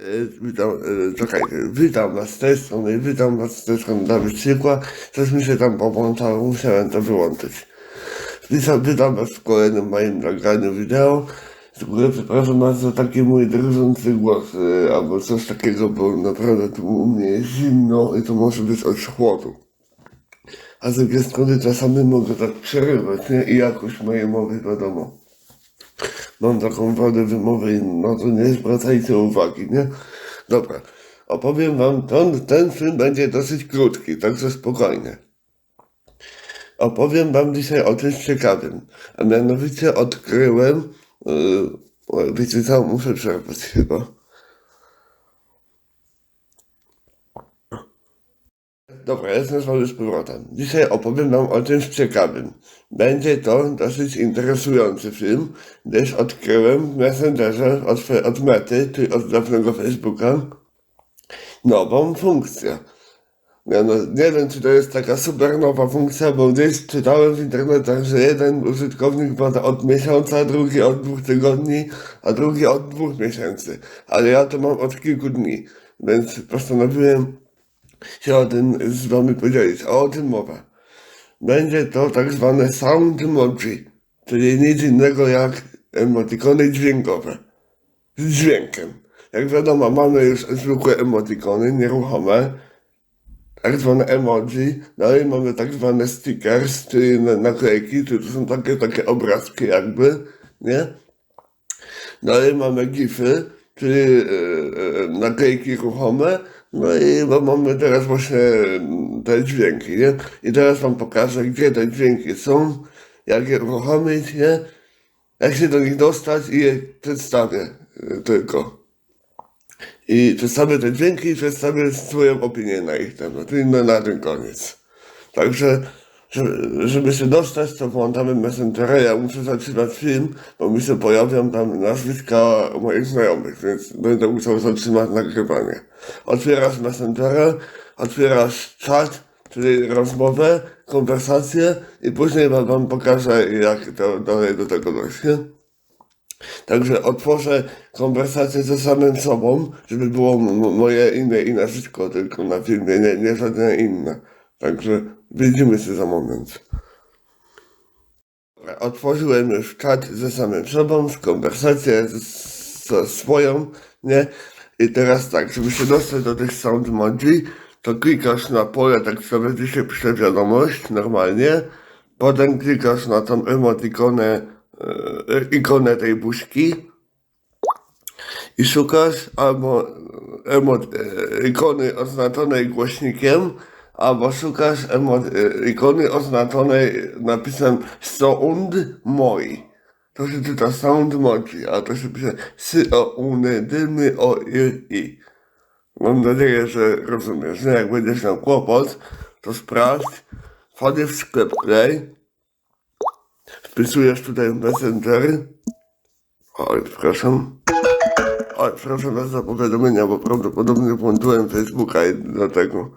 E, Witam, e, czekajcie, witam was z tej strony, witam was z tej strony Dawid Ciekła. Coś mi się tam powłączało, musiałem to wyłączyć. Witam, witam was w kolejnym moim nagraniu wideo. Z góry przepraszam bardzo za taki mój drżący głos, e, albo coś takiego, bo naprawdę tu u mnie jest zimno i to może być od chłodu. A z drugiej strony czasami mogę tak przerywać, nie? I jakość mojej mowy wiadomo mam taką wadę wymowy no to nie zwracajcie uwagi, nie? Dobra, opowiem wam, ten, ten film będzie dosyć krótki, także spokojnie. Opowiem wam dzisiaj o czymś ciekawym, a mianowicie odkryłem, yy, wiecie co, muszę przerwać chyba. Dobra, jestem z wami z powrotem. Dzisiaj opowiem wam o czymś ciekawym. Będzie to dosyć interesujący film, gdyż odkryłem w Messengerze od, od Mety, czyli od dawnego Facebooka, nową funkcję. Ja nie wiem, czy to jest taka super nowa funkcja, bo gdzieś czytałem w internetach, że jeden użytkownik to od miesiąca, drugi od dwóch tygodni, a drugi od dwóch miesięcy. Ale ja to mam od kilku dni, więc postanowiłem się o tym z wami podzielić. O tym mowa. Będzie to tak zwane sound emoji, czyli nic innego jak emotikony dźwiękowe. Z dźwiękiem. Jak wiadomo, mamy już zwykłe emotikony, nieruchome, tak zwane emoji, i mamy tak zwane stickers, czyli na- naklejki, czyli to są takie, takie obrazki jakby, nie? Dalej mamy gify, czyli e, naklejki ruchome, no i no, mamy teraz właśnie te dźwięki, nie? I teraz wam pokażę, gdzie te dźwięki są, jak je uruchomić, nie? Jak się do nich dostać i je przedstawię e, tylko. I przedstawię te dźwięki i przedstawię swoją opinię na ich temat. I no, na tym koniec. Także, żeby, się dostać, to włączamy Messengera. Ja muszę zatrzymać film, bo mi się pojawią tam nazwiska moich znajomych, więc będę musiał zatrzymać nagrywanie. Otwierasz Messengera, otwierasz czat, czyli rozmowę, konwersację i później wam, pokażę, jak to dalej do tego dojść? Także otworzę konwersację ze samym sobą, żeby było moje imię i nazwisko tylko na filmie, nie, nie żadne inne. Także widzimy się za moment. Otworzyłem już czat ze samym sobą, z konwersację z- swoją, nie? I teraz tak, żeby się dostać do tych sound emoji, to klikasz na pole, tak sobie gdzie się pisze wiadomość, normalnie. Potem klikasz na tą emotikonę, e, ikonę tej buźki i szukasz albo emo, e, ikony oznaczonej głośnikiem, albo szukasz e, ikony oznaczonej napisem sound moi. To się czyta sound moji, a to się pisze sy o uny dymy o i i. Mam nadzieję, że rozumiesz. No jak będziesz miał kłopot, to sprawdź. Wchodzisz w sklep Play. Wpisujesz tutaj Messenger. Oj, przepraszam. Oj, przepraszam za powiadomienia, bo prawdopodobnie włączyłem Facebooka i dlatego.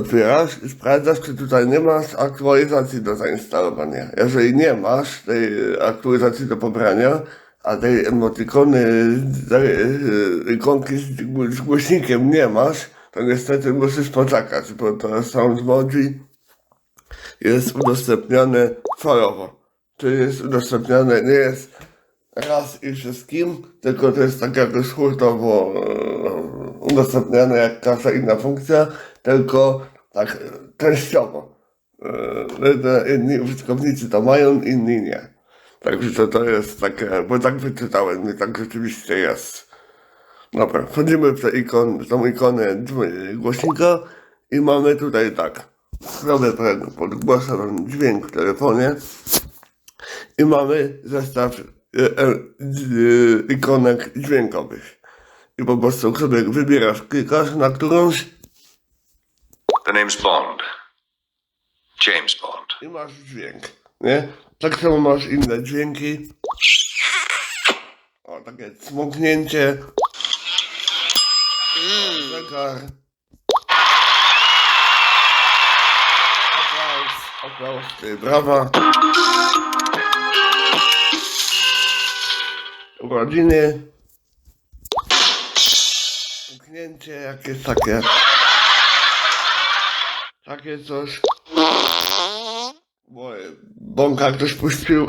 Otwierasz i sprawdzasz, czy tutaj nie masz aktualizacji do zainstalowania. Jeżeli nie masz tej aktualizacji do pobrania, a tej emotikony, e, ikonki z, z głośnikiem nie masz, to niestety musisz poczekać, bo to Sound Emoji jest udostępniane falowo. Czyli jest udostępniane, nie jest raz i wszystkim, tylko to jest tak jakoś hurtowo e, udostępniane jak każda inna funkcja, tylko tak e, częściowo. E, te inni użytkownicy to mają, inni nie. Także to, to jest takie, bo tak wyczytałem i tak rzeczywiście jest. Dobra, wchodzimy w ikon, tą ikonę głośnika i mamy tutaj tak. Zrobię tego podgłoszę ten dźwięk w telefonie i mamy zestaw e, e, ikonek dźwiękowych. I po prostu sobie wybierasz, klikasz na którąś The name's Bond. James Bond. i masz dźwięk, nie? Tak samo masz inne dźwięki. O, takie cmoknięcie. O, zegar. Aplauz, aplauz, ty, brawa. Urodziny. Pachnięcie jakieś takie. Takie coś. Bo bąka ktoś puścił.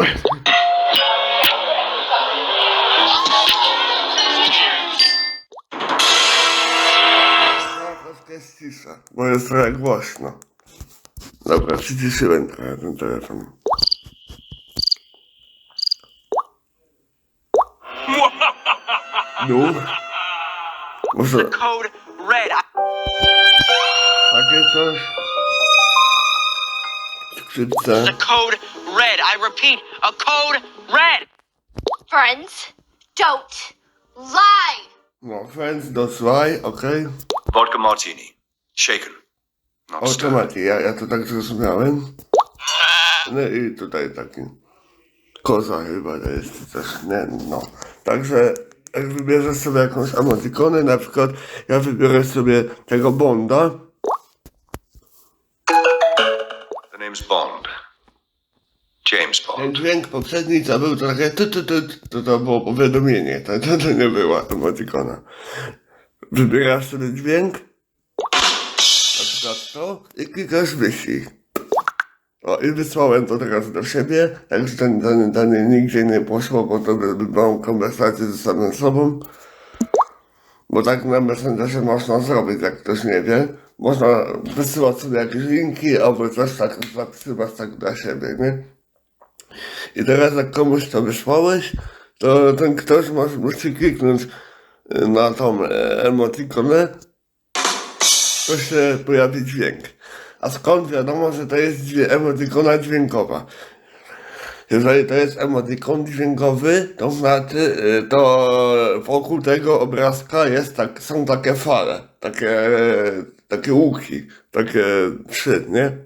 Troszkę jest cisza, bo jest trochę głośno. Dobra, przyciszyłem trochę ten telefon. No. Może takie coś. Skrzypce. the code red. I repeat, a code red. Friends, don't lie. No, friends do fly, okej. Vodka martini. Shaken. Not stirred. Ja, ja to tak zrozumiałem. No i tutaj taki koza chyba to jest też, nie, no. Także jak wybierzesz sobie jakąś emotikonę, na przykład ja wybiorę sobie tego Bonda, The name's Bond. James ten Bond. dźwięk poprzedni co był to takie tu, tu, to to było powiadomienie, to, to, to nie była emotikona. Wybierasz sobie dźwięk, na przykład to i klikasz wyślij. O, i wysłałem to teraz do siebie, także ten ten dane nigdzie nie poszło, bo to by, by małą konwersację ze samym sobą. Bo tak na Messengerze można zrobić, jak ktoś nie wie. Można wysyłać sobie jakieś linki, albo coś tak zapisywać tak dla siebie, nie? I teraz jak komuś to wysłałeś, to ten ktoś może, musi kliknąć y, na tą e, emotikonę, to się pojawi dźwięk. A skąd wiadomo, że to jest emotikona dźwiękowa? Jeżeli to jest emotikon dźwiękowy, to znaczy, y, to wokół tego obrazka jest tak, są takie fale, takie, takie łuki, takie trzy, nie?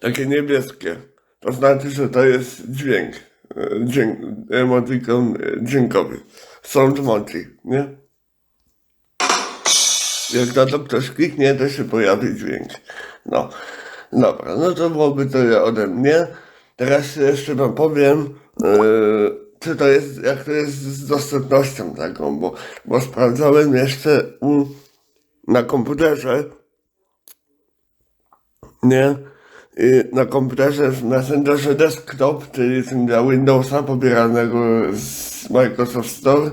Takie niebieskie. To znaczy, że to jest dźwięk, y, dźwięk emotikon y, dźwiękowy. Sound emoji, nie? Jak na to ktoś kliknie, to się pojawi dźwięk. No, dobra, no to byłoby tyle ode mnie. Teraz jeszcze wam powiem, yy, czy to jest, jak to jest z dostępnością taką, bo, bo sprawdzałem jeszcze u, na komputerze, nie, na komputerze w Messengerze Desktop, czyli dla Windowsa pobieranego z Microsoft Store.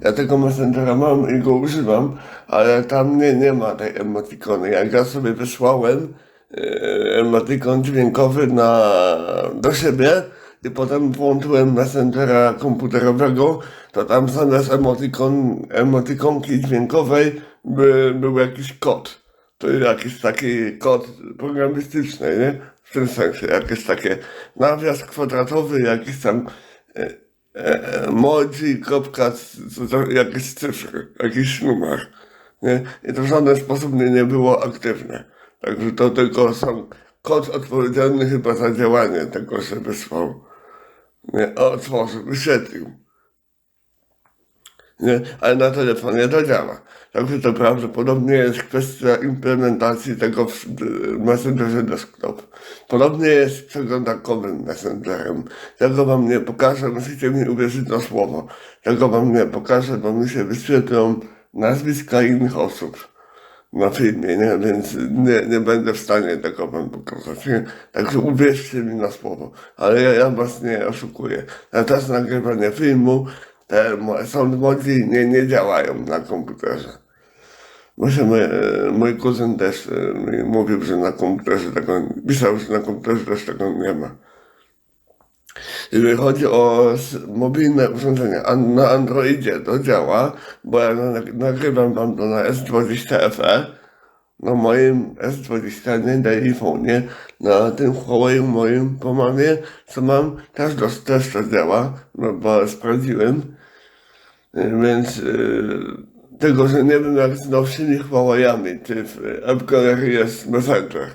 Ja tego Messengera mam i go używam, ale tam nie, nie ma tej emotikony. Jak ja sobie wysłałem e, emotikon dźwiękowy na, do siebie i potem włączyłem Messengera komputerowego, to tam zamiast emotikon, emotikonki dźwiękowej by, był jakiś kod to jest jakiś taki kod programistyczny, nie? W tym sensie, jakieś takie nawias kwadratowy, jakiś tam e, e, emoji, kropka, jakieś cyfry, jakiś numer, nie? I to w żaden sposób nie, nie było aktywne. Także to tylko są kod odpowiedzialny chyba za działanie tego, że wysłał. Nie, otworzył, wyświetlił nie? ale na telefonie to działa. Także to prawdopodobnie jest kwestia implementacji tego w Messengerze Desktop. Podobnie jest z przeglądarkowym Messengerem. Tego wam nie pokażę, musicie mi uwierzyć na słowo. Tego wam nie pokażę, bo mi się wyświetlą nazwiska innych osób na filmie, nie? więc nie, nie będę w stanie tego wam pokazać. Nie? Także uwierzcie mi na słowo, ale ja, ja was nie oszukuję. Na czas nagrywania filmu te mo- sound modi nie, nie działają na komputerze. Właśnie mój, mój kuzyn też e, mówił, że na komputerze tego, pisał, że na komputerze też tego nie ma. Jeżeli chodzi o mobilne urządzenia, na Androidzie to działa, bo ja na- nagrywam wam to na S20 FE, na moim S20, nie iPhone'ie, na tym Huawei moim po mamie, co mam, też, też to działa, no bo sprawdziłem, więc y, tylko, że nie wiem jak z nowszymi Huawei'ami, czy w AppGallery jest Messenger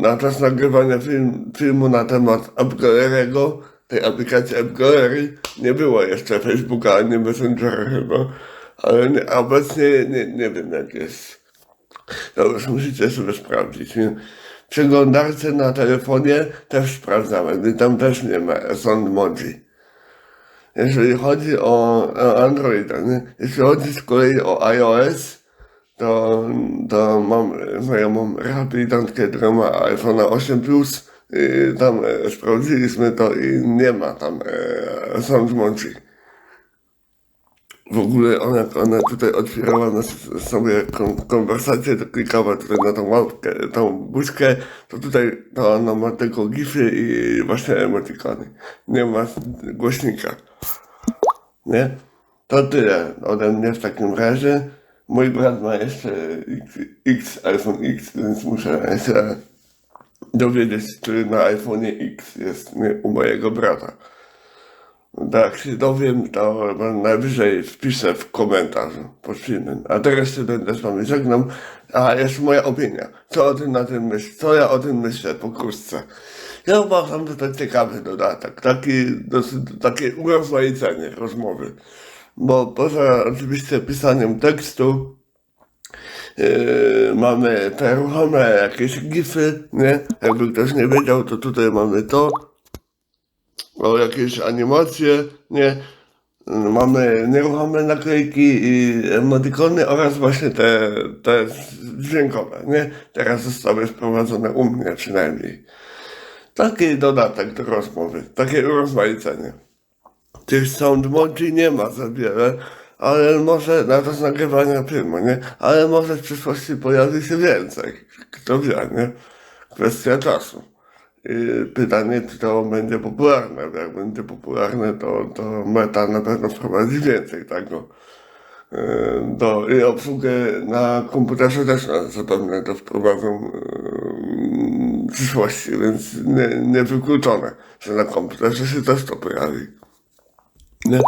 na czas nagrywania film, filmu na temat AppGallery'ego, tej aplikacji AppGallery, nie było jeszcze Facebooka ani Messengera chyba, ale nie, obecnie nie, nie wiem jak jest. To już musicie sobie sprawdzić. Przeglądarce na telefonie też sprawdzałem i tam też nie ma Sound Emoji. Jeżeli chodzi o, Androida, nie? Jeśli chodzi z kolei o iOS, to, to mam znajomą rehabilitantkę, która ma iPhone 8 Plus. I tam e, sprawdziliśmy to i nie ma tam e, sound. W ogóle ona, ona tutaj otwierała nas sobie kon, konwersację, to klikała tutaj na tą łapkę, tą buźkę, to tutaj to ona ma tylko gify i właśnie emotikony. Nie ma głośnika. Nie? To tyle ode mnie w takim razie. Mój brat ma jeszcze X, X iPhone X, więc muszę się dowiedzieć, który na iPhone X jest nie, u mojego brata. Tak się dowiem, to najwyżej wpiszę w komentarzu pod filmem. A teraz się będę z wami żegnam. A jeszcze moja opinia. Co o tym na tym myśl? Co ja o tym myślę po? Ja uważam, że to ciekawy dodatek. Taki, dosyć, takie urozmaicenie rozmowy. Bo poza oczywiście pisaniem tekstu, yy, mamy te ruchome jakieś gify, nie? Jakby ktoś nie wiedział, to tutaj mamy to o jakieś animacje, nie? Mamy nieruchome naklejki i emotikony oraz właśnie te, te dźwiękowe, nie? Teraz zostały wprowadzone u mnie przynajmniej. Taki dodatek do rozmowy, takie urozmaicenie. Tych sound mochi nie ma za wiele, ale może na z nagrywania filmu, nie? Ale może w przyszłości pojawi się więcej. Kto wie, nie? Kwestia czasu. I pytanie, czy to będzie popularne. Jak będzie popularne, to, to meta na pewno wprowadzi więcej tego. Yy, Do, I obsługę na komputerze też na- zapewne to wprowadzą yy, w przyszłości, więc nie, niewykluczone, że na komputerze się też to pojawi. Nie?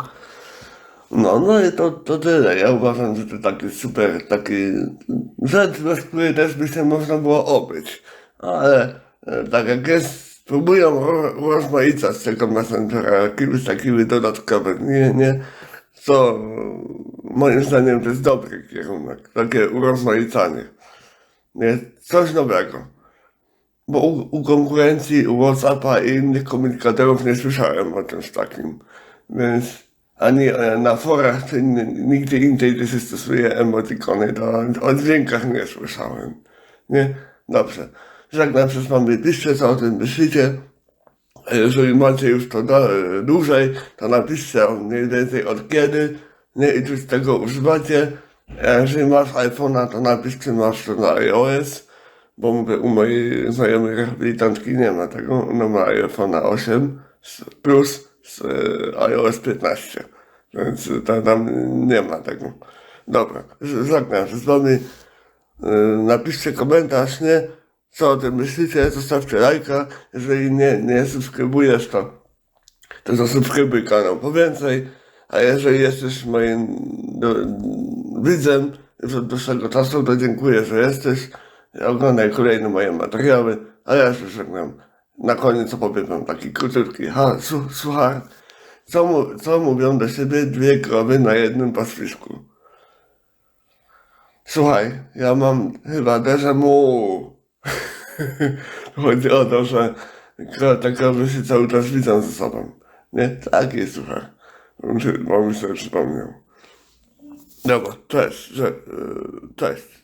No, no i to, to tyle. Ja uważam, że to taki super, taki rzecz, bez której też by się można było obyć. Ale tak jak jest, próbują ro, rozmaicać tego Messengera jakimiś takimi dodatkowymi, nie, co moim zdaniem to jest dobry kierunek, takie urozmaicanie. Nie, coś nowego. Bo u, u konkurencji, u Whatsappa i innych komunikatorów nie słyszałem o czymś takim. Więc ani e, na forach, czy n- nigdzie indziej, gdzie się stosuje emotikony, to o dźwiękach nie słyszałem. Nie? Dobrze. Żegnam się z wami. Piszcie, co o tym myślicie. Jeżeli macie już to dłużej, to napiszcie mniej więcej od kiedy, nie, i czy z tego używacie. Jeżeli masz iPhone'a, to napisz, czy masz to na iOS, bo mówię, u mojej znajomej rehabilitantki nie ma tego, ona ma iPhone'a 8 z- plus z e, iOS 15, więc ta, tam nie ma tego. Dobra, żegnam się z wami. E, Napiszcie komentarz, nie? Co o tym myślicie? Zostawcie lajka. Jeżeli nie, nie subskrybujesz, to, to zasubskrybuj kanał po więcej. A jeżeli jesteś moim do, widzem już od dłuższego czasu, to dziękuję, że jesteś. Oglądaj kolejne moje materiały. A ja się żegnam. Na koniec opowiem wam taki króciutki ha, su, suchar. Co, mu, co mówią do siebie dwie krowy na jednym pastwisku? Słuchaj, ja mam chyba déjà vu. Chodzi o to, że te krowy się cały czas widzą ze sobą. Nie? Tak jest, słuchaj. Bo mi sobie przypomniał. Dobra, cześć, że, yy, cześć.